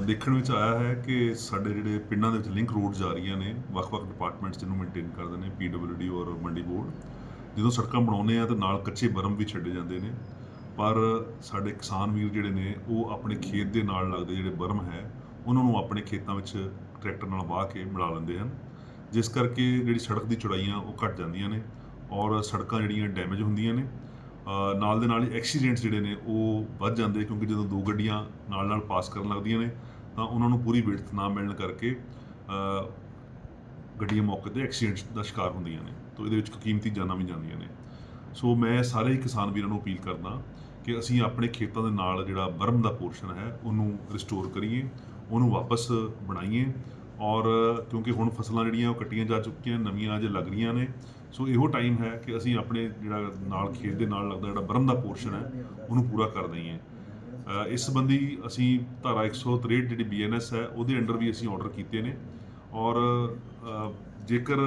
ਦੇਖਣ ਵਿੱਚ ਆਇਆ ਹੈ ਕਿ ਸਾਡੇ ਜਿਹੜੇ ਪਿੰਡਾਂ ਦੇ ਵਿੱਚ ਲਿੰਕ ਰੋਡ ਜਾ ਰਹੀਆਂ ਨੇ ਵੱਖ-ਵੱਖ ਡਿਪਾਰਟਮੈਂਟਸ ਜਿਹਨੂੰ ਮੇਨਟੇਨ ਕਰਦੇ ਨੇ ਪੀਡਬਲਯੂਡੀ ਔਰ ਮੰਡੀ ਬੋਰਡ, ਜਦੋਂ ਸੜਕਾਂ ਬਣਾਉਂਦੇ ਆ ਤਾਂ ਨਾਲ ਕੱਚੇ ਬਰਮ ਵੀ ਛੱਡੇ ਜਾਂਦੇ ਨੇ। ਪਰ ਸਾਡੇ ਕਿਸਾਨ ਵੀਰ ਜਿਹੜੇ ਨੇ, ਉਹ ਆਪਣੇ ਖੇਤ ਦੇ ਨਾਲ ਲੱਗਦੇ ਜਿਹੜੇ ਬਰਮ ਹੈ, ਉਹਨਾਂ ਨੂੰ ਆਪਣੇ ਖੇਤਾਂ ਵਿੱਚ ਟਰੈਕਟਰ ਨਾਲ ਵਾਹ ਕੇ ਮਿਲਾ ਲੈਂਦੇ ਹਨ। ਜਿਸ ਕਰਕੇ ਜਿਹੜੀ ਸੜਕ ਦੀ ਚੌੜਾਈਆਂ ਉਹ ਘਟ ਜਾਂਦੀਆਂ ਨੇ ਔਰ ਸੜਕਾਂ ਜਿਹੜੀਆਂ ਡੈਮੇਜ ਹੁੰਦੀਆਂ ਨੇ। ਨਾਲ ਦੇ ਨਾਲ ਹੀ ਐਕਸੀਡੈਂਟਸ ਜਿਹੜੇ ਨੇ, ਉਹ ਵੱਧ ਜਾਂਦੇ ਕਿਉਂਕਿ ਜਦੋਂ ਦੋ ਗੱਡੀਆਂ ਨਾਲ ਨਾਲ ਪਾਸ ਕਰਨ ਲੱਗਦੀਆਂ ਨੇ, ਤਾਂ ਉਹਨਾਂ ਨੂੰ ਪੂਰੀ ਵਿੜਤ ਨਾ ਮਿਲਣ ਕਰਕੇ ਗੱਡੀਆਂ ਮੌਕੇ ਤੇ ਐਕਸੀਡੈਂਟਸ ਦਾ ਸ਼ਿਕਾਰ ਹੁੰਦੀਆਂ ਨੇ। ਤਾਂ ਇਹਦੇ ਵਿੱਚ ਕੀਮਤੀ ਜਾਨਾਂ ਵੀ ਜਾਂਦੀਆਂ ਨੇ। ਸੋ ਮੈਂ ਸਾਰੇ ਹੀ ਕਿਸਾਨ ਵੀਰਾਂ ਨੂੰ ਅਪੀਲ ਕਰਦਾ ਕਿ ਅਸੀਂ ਆਪਣੇ ਖੇਤਾਂ ਦੇ ਨਾਲ ਜਿਹੜਾ ਬਰਮ ਦਾ ਪੋਰਸ਼ਨ ਹੈ, ਉਹਨੂੰ ਰਿਸਟੋਰ ਕਰੀਏ, ਉਹਨੂੰ ਵਾਪਸ ਬਣਾਈਏ। ਔਰ ਕਿਉਂਕਿ ਹੁਣ ਫਸਲਾਂ ਜਿਹੜੀਆਂ ਉਹ ਕੱਟੀਆਂ ਜਾ ਚੁੱਕੀਆਂ, ਨਵੀਆਂ ਅਜੇ ਲੱਗ ਰਹੀਆਂ ਨੇ। ਸੋ ਇਹੋ ਟਾਈਮ ਹੈ ਕਿ ਅਸੀਂ ਆਪਣੇ ਜਿਹੜਾ ਨਾਲ ਖੇਤ ਦੇ ਨਾਲ ਲੱਗਦਾ ਜਿਹੜਾ ਬਰਮ ਦਾ ਪੋਰਸ਼ਨ ਹੈ, ਉਹਨੂੰ ਪੂਰਾ ਕਰ ਦਈਏ। ਇਸ ਸੰਬੰਧੀ ਅਸੀਂ ਧਾਰਾ 163 ਜਿਹੜੀ ਬੀਐਨਐਸ ਹੈ, ਉਹਦੇ ਅੰਡਰ ਵੀ ਅਸੀਂ ਆਰਡਰ ਕੀਤੇ ਨੇ। ਔਰ ਜੇਕਰ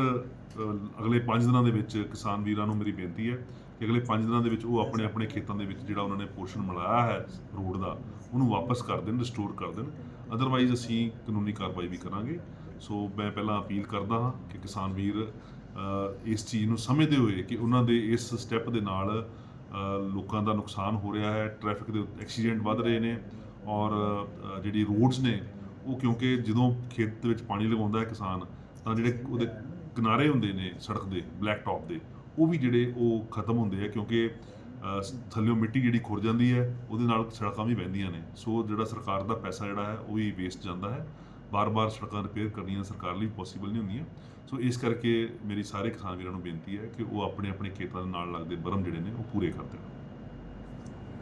ਅਗਲੇ 5 ਦਿਨਾਂ ਦੇ ਵਿੱਚ ਕਿਸਾਨ ਵੀਰਾਂ ਨੂੰ ਮੇਰੀ ਬੇਨਤੀ ਹੈ ਕਿ ਅਗਲੇ 5 ਦਿਨਾਂ ਦੇ ਵਿੱਚ ਉਹ ਆਪਣੇ ਆਪਣੇ ਖੇਤਾਂ ਦੇ ਵਿੱਚ ਜਿਹੜਾ ਉਹਨਾਂ ਨੇ ਪੋਰਸ਼ਨ ਮਿਲਾਇਆ ਹੈ ਰੋਡ ਦਾ, ਉਹਨੂੰ ਵਾਪਸ ਕਰ ਦੇਣ ਰਿਸਟੋਰ ਕਰ ਦੇਣ। ਅਦਰਵਾਈਜ਼ ਅਸੀਂ ਕਾਨੂੰਨੀ ਕਾਰਵਾਈ ਵੀ ਕਰਾਂਗੇ। ਸੋ ਮੈਂ ਪਹਿਲਾਂ ਅਪੀਲ ਕਰਦਾ ਹਾਂ ਕਿ ਕਿਸਾਨ ਵੀਰ ਇਸ ਚੀਜ਼ ਨੂੰ ਸਮਝਦੇ ਹੋਏ ਕਿ ਉਹਨਾਂ ਦੇ ਇਸ ਸਟੈਪ ਦੇ ਨਾਲ ਲੋਕਾਂ ਦਾ ਨੁਕਸਾਨ ਹੋ ਰਿਹਾ ਹੈ ਟ੍ਰੈਫਿਕ ਦੇ ਐਕਸੀਡੈਂਟ ਵੱਧ ਰਹੇ ਨੇ ਔਰ ਜਿਹੜੀ ਰੋਡਸ ਨੇ, ਉਹ ਕਿਉਂਕਿ ਜਦੋਂ ਖੇਤ ਦੇ ਵਿੱਚ ਪਾਣੀ ਲਗਾਉਂਦਾ ਹੈ ਕਿਸਾਨ, ਤਾਂ ਜਿਹੜੇ ਉਹਦੇ ਕਿਨਾਰੇ ਹੁੰਦੇ ਨੇ ਸੜਕ ਦੇ ਬਲੈਕ ਟਾਪ ਦੇ, ਉਹ ਵੀ ਜਿਹੜੇ ਉਹ ਖਤਮ ਹੁੰਦੇ ਆ ਕਿਉਂਕਿ ਥੱਲਿਓਂ ਮਿੱਟੀ ਜਿਹੜੀ ਖੁਰ ਜਾਂਦੀ ਹੈ, ਉਹਦੇ ਨਾਲ ਸੜਕਾਂ ਵੀ ਵਹਿੰਦੀਆਂ ਨੇ। ਸੋ ਜਿਹੜਾ ਸਰਕਾਰ ਦਾ ਪੈਸਾ ਜਿਹੜਾ ਹੈ, ਉਹ ਵੀ ਵੇਸਟ ਜਾਂਦਾ ਹੈ। ਬਾਰ-ਬਾਰ ਸੜਕਾਂ ਰਿਪੇਅਰ ਕਰਨੀਆਂ ਸਰਕਾਰ ਲਈ ਪੋਸੀਬਲ ਨਹੀਂ ਹੁੰਦੀਆਂ। ਸੋ ਇਸ ਕਰਕੇ ਮੇਰੀ ਸਾਰੇ ਕਿਸਾਨ ਵੀਰਾਂ ਨੂੰ ਬੇਨਤੀ ਹੈ ਕਿ ਉਹ ਆਪਣੇ ਆਪਣੇ ਖੇਤਾਂ ਦੇ ਨਾਲ ਲੱਗਦੇ ਬਰਮ ਜਿਹੜੇ ਨੇ, ਉਹ ਪੂਰੇ ਕਰ ਦੇਣ।